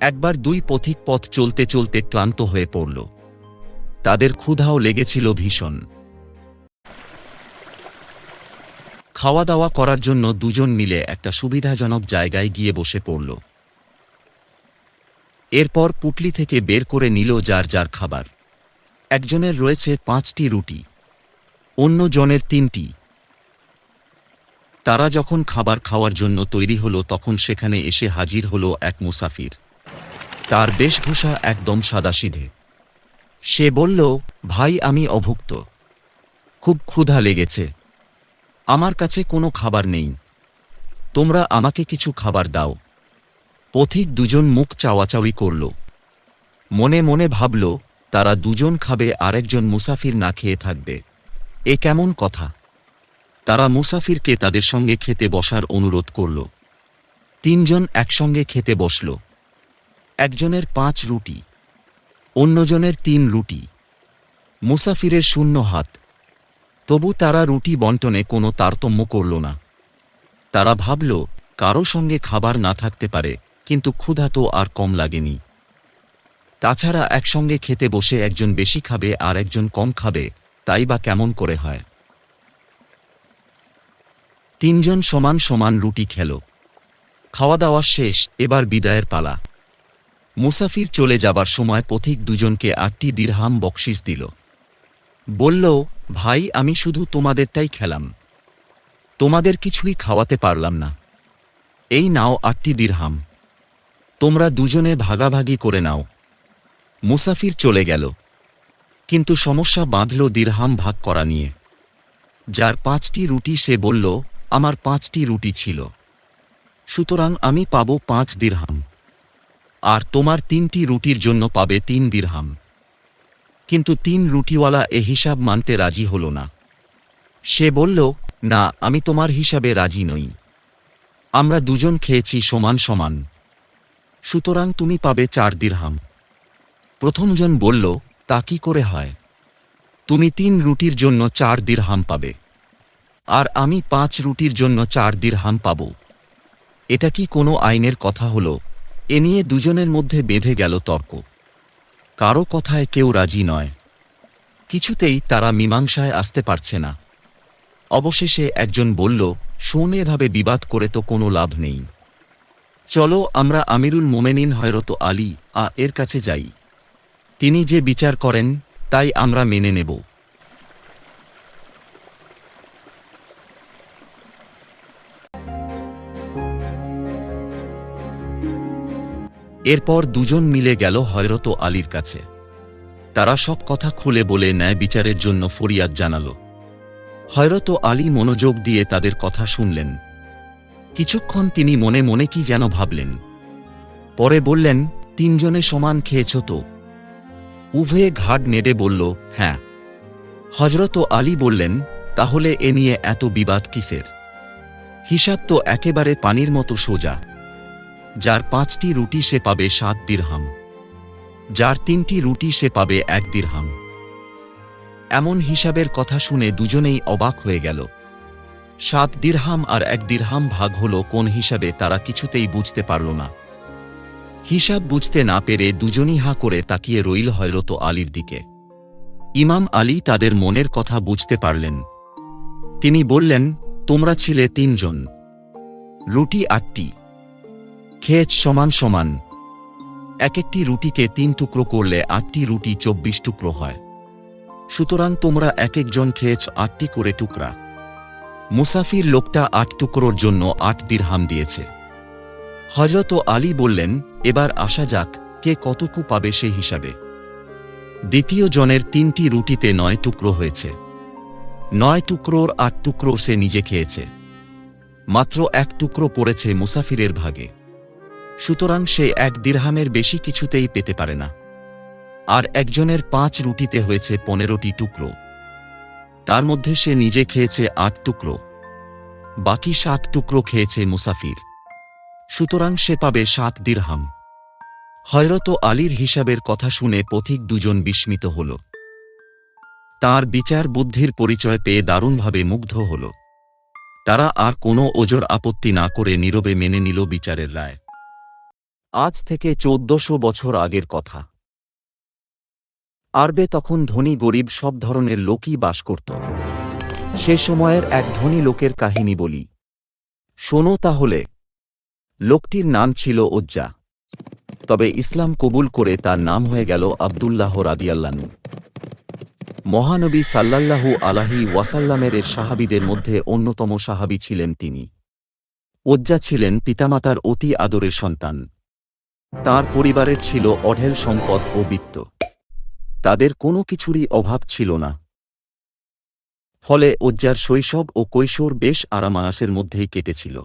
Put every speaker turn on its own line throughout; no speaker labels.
একবার দুই পথিক পথ চলতে চলতে ক্লান্ত হয়ে পড়ল। তাদের ক্ষুধাও লেগেছিল ভীষণ। খাওয়া দাওয়া করার জন্য দুজন মিলে একটা সুবিধাজনক জায়গায় গিয়ে বসে পড়ল। এরপর পুটলি থেকে বের করে নিল যার যার খাবার। একজনের রয়েছে পাঁচটি রুটি অন্য জনের তিনটি। তারা যখন খাবার খাওয়ার জন্য তৈরি হলো তখন সেখানে এসে হাজির হলো এক মুসাফির। তার বেশভূষা একদম সাদাসিধে। সে বলল, ভাই, আমি অভুক্ত। খুব ক্ষুধা লেগেছে। আমার কাছে কোনো খাবার নেই। তোমরা আমাকে কিছু খাবার দাও। পথিক দুজন মুখ চাওয়াচাওয়ি করল। মনে মনে ভাবল, তারা দুজন খাবে, আরেকজন মুসাফির না খেয়ে থাকবে। এ কেমন কথা? তারা মুসাফিরকে তাদের সঙ্গে খেতে বসার অনুরোধ করল। তিনজন একসঙ্গে খেতে বসল। একজনের পাঁচ রুটি, অন্যজনের তিন রুটি, মুসাফিরের শূন্য হাত। তবু তারা রুটি বন্টনে কোনো তারতম্য করল না। তারা ভাবল, কারও সঙ্গে খাবার না থাকতে পারে, কিন্তু ক্ষুধা তো আর কম লাগেনি। তাছাড়া একসঙ্গে খেতে বসে একজন বেশি খাবে আর একজন কম খাবে, তাই বা কেমন করে হয়? তিনজন সমান সমান রুটি খেল। খাওয়া দাওয়া শেষ, এবার বিদায়ের পালা। মুসাফির চলে যাবার সময় পথিক দুজনকে আটটি দিরহাম বকশিস দিল। বলল, ভাই, আমি শুধু তোমাদেরটাই খেলাম। তোমাদের কিছুই খাওয়াতে পারলাম না। এই নাও আটটি দিরহাম। তোমরা দুজনে ভাগাভাগি করে নাও। মুসাফির চলে গেল। কিন্তু সমস্যা বাঁধল দিরহাম ভাগ করা নিয়ে। যার পাঁচটি রুটি সে বলল, আমার পাঁচটি রুটি ছিল। সুতরাং আমি পাব পাঁচ দিরহাম। আর তোমার তিনটি রুটির জন্য পাবে তিন দিরহাম। কিন্তু তিন রুটিওয়ালা এ হিসাব মানতে রাজি হল না। সে বলল, না, আমি তোমার হিসাবে রাজি নই। আমরা দুজন খেয়েছি সমান সমান। সুতরাং তুমি পাবে চার দিরহাম। প্রথমজন বলল, তা কি করে হয়? তুমি তিন রুটির জন্য চার দিরহাম পাবে। আর আমি পাঁচ রুটির জন্য চার দিরহাম পাব। এটা কি কোনো আইনের কথা হলো? এ নিয়ে দুজনের মধ্যে বেঁধে গেল তর্ক। কারও কথায় কেউ রাজি নয়। কিছুতেই তারা মীমাংসায় আসতে পারছে না। অবশেষে একজন বলল শোন এভাবে বিবাদ করে তো কোনো লাভ নেই। চলো আমরা আমিরুল মোমেনিন হয়রত আলী আ এর কাছে যাই। তিনি যে বিচার করেন, তাই আমরা মেনে নেব। এরপর দুজন মিলে গেল হয়রত আলীর কাছে। তারা সব কথা খুলে বলে ন্যায় বিচারের জন্য ফরিয়াদ জানাল। হয়রত আলী মনোযোগ দিয়ে তাদের কথা শুনলেন। কিছুক্ষণ তিনি মনে মনে কি যেন ভাবলেন। পরে বললেন, তিনজনে সমান খেয়েছ তো? উভয়ে ঘাট নেড়ে বলল হ্যাঁ। হজরত আলী বললেন, তাহলে এ নিয়ে এত বিবাদ কিসের? হিসাব তো একেবারে পানির মতো সোজা। যার পাঁচটি রুটি সে পাবে সাত দিরহাম, যার তিনটি রুটি সে পাবে এক দিরহাম। এমন হিসাবের কথা শুনে দুজনেই অবাক হয়ে গেল। সাত দিরহাম আর এক দিরহাম ভাগ হল কোন হিসাবে তারা কিছুতেই বুঝতে পারল না। হিসাব বুঝতে না পেরে দুজনই হা করে তাকিয়ে রইল হয়রত আলীর দিকে। ইমাম আলী তাদের মনের কথা বুঝতে পারলেন। তিনি বললেন, তোমরা ছিলে তিনজন। রুটি আটটি খেয়েছ সমান সমান। এক একটি রুটিকে তিন টুকরো করলে আটটি রুটি চব্বিশ টুকরো হয়। সুতরাং তোমরা এক একজন খেয়েছ আটটি করে টুকরা। মুসাফির লোকটা আট টুকরোর জন্য আট দিরহাম দিয়েছে। হজরত আলী বললেন, এবার আসা যাক, কে কতটুকু পাবে সেই হিসাবে? দ্বিতীয় জনের তিনটি রুটিতে নয় টুকরো হয়েছে। নয় টুকরোর আট টুকরো সে নিজে খেয়েছে। মাত্র এক টুকরো পড়েছে মুসাফিরের ভাগে। সুতরাং সে এক দিরহামের বেশি কিছুতেই পেতে পারে না। আর একজনের পাঁচ রুটিতে হয়েছে পনেরোটি টুকরো। তার মধ্যে সে নিজে খেয়েছে আট টুকরো। বাকি সাত টুকরো খেয়েছে মুসাফির। সুতরাং সে পাবে সাত দিরহাম। হয়রত আলীর হিসাবের কথা শুনে পথিক দুজন বিস্মিত হল। তার বিচার বুদ্ধির পরিচয় পেয়ে দারুণভাবে মুগ্ধ হল। তারা আর কোনো ওজোর আপত্তি না করে নীরবে মেনে নিল বিচারের রায়। আজ থেকে চৌদ্দশো বছর আগের কথা। আরবে তখন ধনী গরিব সব ধরনের লোকই বাস করত। সে সময়ের এক ধনী লোকের কাহিনী বলি। শোনো তাহলে, লোকটির নাম ছিল ওজ্জা তবে ইসলাম কবুল করে তার নাম হয়ে গেল আবদুল্লাহ রাদিয়াল্লানু মহানবী সাল্লাল্লাহু আলাহি ওয়াসাল্লামের এর সাহাবিদের মধ্যে অন্যতম সাহাবি ছিলেন তিনি। ওজ্জা ছিলেন পিতামাতার অতি আদরের সন্তান। তার পরিবারের ছিল অঢেল সম্পদ ও বিত্ত। তাদের কোনো কিছুরই অভাব ছিল না। ফলে ওজ্জার শৈশব ও কৈশোর বেশ আরামায়াসের মধ্যেই কেটেছিল।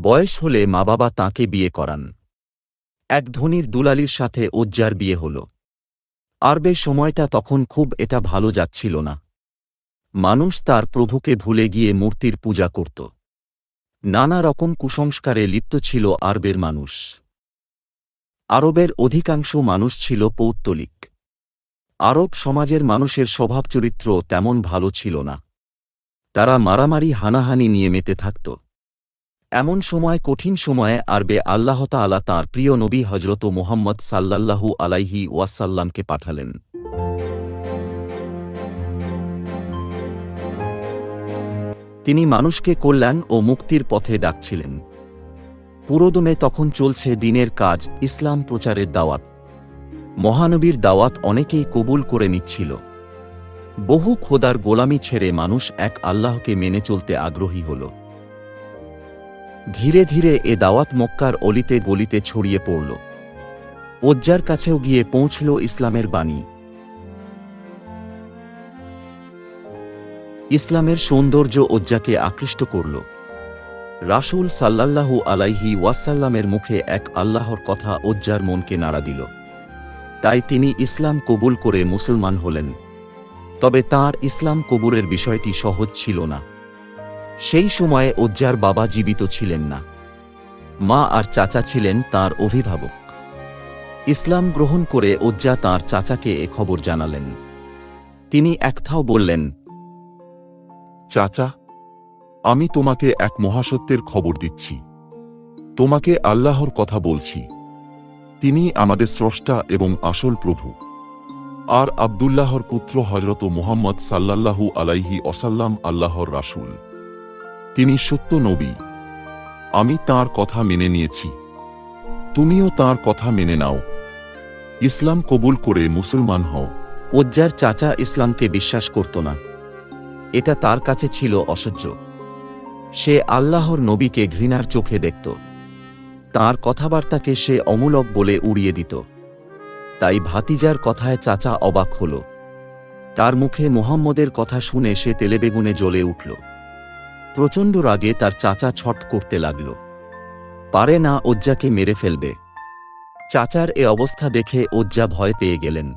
বয়স হলে মা বাবা তাঁকে বিয়ে করান। এক ধনীর দুলালির সাথে ওজ্জার বিয়ে হল। আরবে সময়টা তখন খুব এটা ভালো যাচ্ছিল না। মানুষ তার প্রভুকে ভুলে গিয়ে মূর্তির পূজা করত। নানা রকম কুসংস্কারে লিপ্ত ছিল আরবের মানুষ। আরবের অধিকাংশ মানুষ ছিল পৌত্তলিক। আরব সমাজের মানুষের স্বভাব চরিত্র তেমন ভালো ছিল না। তারা মারামারি, হানাহানি নিয়ে মেতে থাকত। এমন সময়, কঠিন সময়ে আরবে আল্লাহ তাআলা তাঁর প্রিয় নবী হজরত মোহাম্মদ সাল্লাল্লাহু আলাইহি ওয়াসাল্লামকে পাঠালেন। তিনি মানুষকে কল্যাণ ও মুক্তির পথে ডাকছিলেন। পুরোদমে তখন চলছে দিনের কাজ, ইসলাম প্রচারের দাওয়াত। মহানবীর দাওয়াত অনেকেই কবুল করে নিচ্ছিল। বহু খোদার গোলামি ছেড়ে মানুষ এক আল্লাহকে মেনে চলতে আগ্রহী হল। ধীরে ধীরে এ দাওয়াত মক্কার অলিতে গলিতে ছড়িয়ে পড়ল। ওজ্জার কাছেও গিয়ে পৌঁছল ইসলামের বাণী। ইসলামের সৌন্দর্য ওজ্জাকে আকৃষ্ট করল। রাসূল সাল্লাল্লাহু আলাইহি ওয়াসাল্লামের মুখে এক আল্লাহর কথা ওজ্জার মনকে নাড়া দিল। তাই তিনি ইসলাম কবুল করে মুসলমান হলেন। তবে তার ইসলাম কবুরের বিষয়টি সহজ ছিল না। সেই সময়ে ওজ্জার বাবা জীবিত ছিলেন না। মা আর চাচা ছিলেন তার অভিভাবক। ইসলাম গ্রহণ করে ওজ্জা তার চাচাকে এ খবর জানালেন। তিনি একথাও বললেন,
চাচা আমি তোমাকে এক মহাসত্যের খবর দিচ্ছি। তোমাকে আল্লাহর কথা বলছি। তিনি আমাদের স্রষ্টা এবং আসল প্রভু। আর আবদুল্লাহর পুত্র হজরত মোহাম্মদ সাল্লাল্লাহু আলাইহি অসাল্লাম আল্লাহর রাসুল। তিনি সত্য নবী। আমি তার কথা মেনে নিয়েছি। তুমিও তার কথা মেনে নাও। ইসলাম কবুল করে মুসলমান হও।
ওজ্জার চাচা ইসলামকে বিশ্বাস করত না। এটা তার কাছে ছিল অসহ্য। সে আল্লাহর নবীকে ঘৃণার চোখে দেখত। তার কথাবার্তাকে সে অমূলক বলে উড়িয়ে দিত। তাই ভাতিজার কথায় চাচা অবাক হল। তার মুখে মোহাম্মদের কথা শুনে সে তেলেবেগুনে জ্বলে উঠল। প্রচণ্ড রাগে তার চাচা ছট করতে লাগল। পারে না ওজ্জাকে মেরে ফেলবে। চাচার এ অবস্থা দেখে ওজ্জা ভয় পেয়ে গেলেন।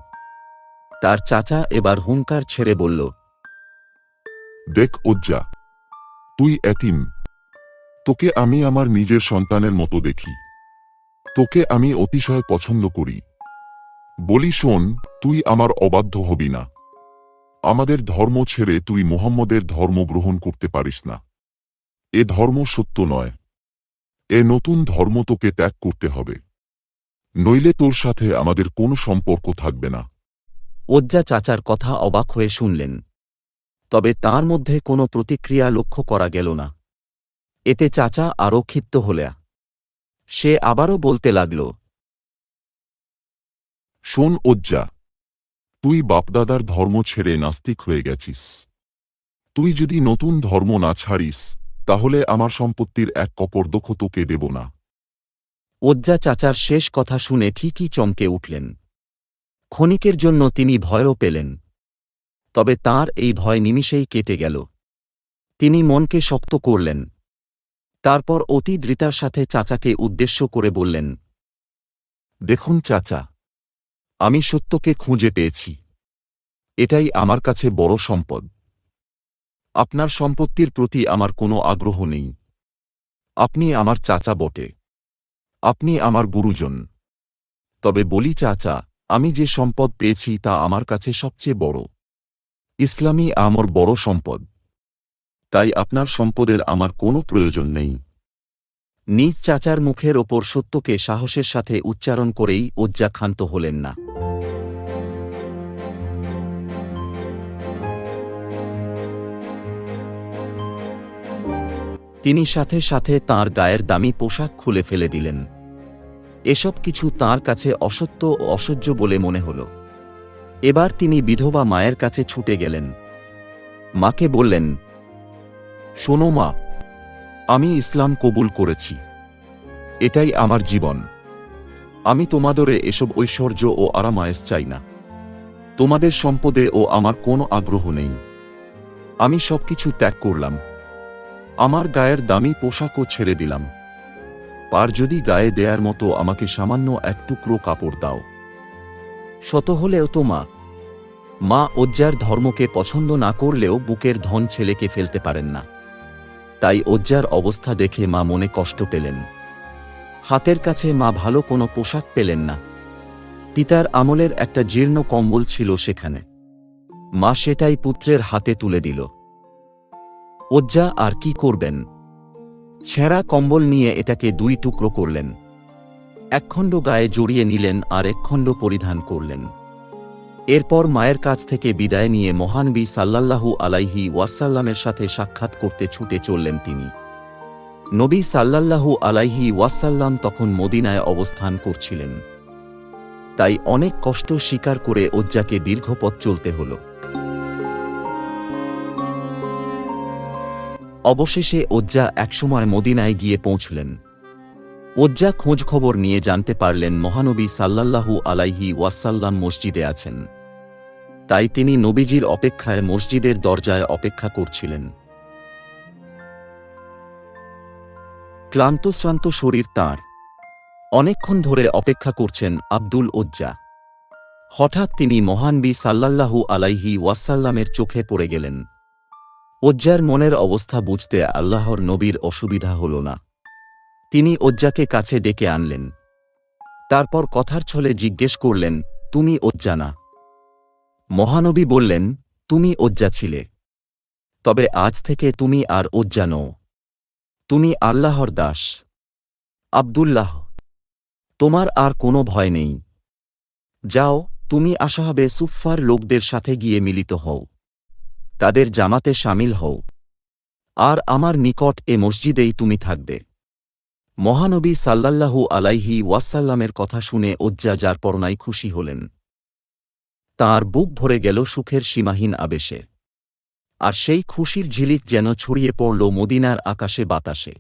তার চাচা এবার হুঙ্কার ছেড়ে বলল,
দেখ ওজ্জা তুই এতিম। তোকে আমি আমার নিজের সন্তানের মতো দেখি। তোকে আমি অতিশয় পছন্দ করি। বলি, শোন, তুই আমার অবাধ্য হবি না। আমাদের ধর্ম ছেড়ে তুই মোহাম্মদের ধর্ম গ্রহণ করতে পারিস না। এ ধর্ম সত্য নয়। এ নতুন ধর্ম তোকে ত্যাগ করতে হবে। নইলে তোর সাথে আমাদের কোনো সম্পর্ক থাকবে না।
ওজ্জা চাচার কথা অবাক হয়ে শুনলেন। তবে তার মধ্যে কোনো প্রতিক্রিয়া লক্ষ্য করা গেল না। এতে চাচা আরও ক্ষিপ্ত হলে সে আবারও বলতে লাগল
শোন ওজ্জা তুই বাপদাদার ধর্ম ছেড়ে নাস্তিক হয়ে গেছিস। তুই যদি নতুন ধর্ম না ছাড়িস তাহলে আমার সম্পত্তির এক কপর্দখ তোকে দেব না।
ওজ্জা চাচার শেষ কথা শুনে ঠিকই চমকে উঠলেন। ক্ষণিকের জন্য তিনি ভয়ও পেলেন। তবে তার এই ভয় নিমিষেই কেটে গেল। তিনি মনকে শক্ত করলেন। তারপর অতি দৃতার সাথে চাচাকে উদ্দেশ্য করে বললেন,
দেখুন চাচা, আমি সত্যকে খুঁজে পেয়েছি। এটাই আমার কাছে বড় সম্পদ। আপনার সম্পত্তির প্রতি আমার কোনো আগ্রহ নেই। আপনি আমার চাচা বটে। আপনি আমার গুরুজন। তবে বলি চাচা, আমি যে সম্পদ পেয়েছি তা আমার কাছে সবচেয়ে বড়। ইসলামই আমার বড় সম্পদ। তাই আপনার সম্পদের আমার কোনো প্রয়োজন নেই।
নিজ চাচার মুখের ওপর সত্যকে সাহসের সাথে উচ্চারণ করেই ওজ্জা ক্ষান্ত হলেন না। তিনি সাথে সাথে তার গায়ের দামি পোশাক খুলে ফেলে দিলেন। এসব কিছু তার কাছে অসত্য ও অসহ্য বলে মনে হল। এবার তিনি বিধবা মায়ের কাছে ছুটে গেলেন। মাকে বললেন, শোনো মা, আমি ইসলাম কবুল করেছি। এটাই আমার জীবন। আমি তোমাদের এসব ঐশ্বর্য ও আরামায়েস চাই না। তোমাদের সম্পদে ও আমার কোনো আগ্রহ নেই। আমি সবকিছু ত্যাগ করলাম। আমার গায়ের দামি পোশাকও ছেড়ে দিলাম। পার যদি গায়ে দেয়ার মতো আমাকে সামান্য এক টুকরো কাপড় দাও শত হলেও তো মা মা ওজ্জার ধর্মকে পছন্দ না করলেও বুকের ধন ছেলেকে ফেলতে পারেন না। তাই ওজ্জার অবস্থা দেখে মা মনে কষ্ট পেলেন। হাতের কাছে মা ভালো কোনো পোশাক পেলেন না। পিতার আমলের একটা জীর্ণ কম্বল ছিল সেখানে। মা সেটাই পুত্রের হাতে তুলে দিল। ওজ্জা আর কি করবেন? ছেঁড়া কম্বল নিয়ে এটাকে দুই টুকরো করলেন। একখণ্ড গায়ে জড়িয়ে নিলেন আর একখণ্ড পরিধান করলেন। এরপর মায়ের কাছ থেকে বিদায় নিয়ে মহানবী সাল্লাল্লাহু আলাইহি ওয়াসাল্লামের সাথে সাক্ষাৎ করতে ছুটে চললেন তিনি। নবী সাল্লাল্লাহু আলাইহি ওয়াসাল্লাম তখন মদিনায় অবস্থান করছিলেন। তাই অনেক কষ্ট স্বীকার করে ওজ্জাকে দীর্ঘ পথ চলতে হল। অবশেষে ওজ্জা একসময় মদিনায় গিয়ে পৌঁছলেন। ওজ্জা খোঁজখবর নিয়ে জানতে পারলেন মহানবী সাল্লাল্লাহু আলাইহি ওয়াসাল্লাম মসজিদে আছেন। তাই তিনি নবীজির অপেক্ষায় মসজিদের দরজায় অপেক্ষা করছিলেন। ক্লান্তশ্রান্ত শরীর তাঁর। অনেকক্ষণ ধরে অপেক্ষা করছেন আব্দুল ওজ্জা। হঠাৎ তিনি মহানবী সাল্লাল্লাহু আলাইহি ওয়াসাল্লামের চোখে পড়ে গেলেন। ওজ্জার মনের অবস্থা বুঝতে আল্লাহর নবীর অসুবিধা হল না। তিনি ওজ্জাকে কাছে ডেকে আনলেন। তারপর কথার ছলে জিজ্ঞেস করলেন, তুমি ওজ্জা না? মহানবী বললেন, তুমি ওজ্জা ছিলে। তবে আজ থেকে তুমি আর ওজ্জা নও। তুমি আল্লাহর দাস। আব্দুল্লাহ, তোমার আর কোনো ভয় নেই। যাও, তুমি আসাহাবে সুফফার লোকদের সাথে গিয়ে মিলিত হও। তাদের জামাতে সামিল হও। আর আমার নিকট এ মসজিদেই তুমি থাকবে। মহানবী সাল্লাল্লাহু আলাইহি ওয়াসাল্লামের কথা শুনে ওজ্জা যার পরনাই খুশি হলেন। তার বুক ভরে গেল সুখের সীমাহীন আবেশে। আর সেই খুশির ঝিলিক যেন ছড়িয়ে পড়ল মদিনার আকাশে বাতাসে।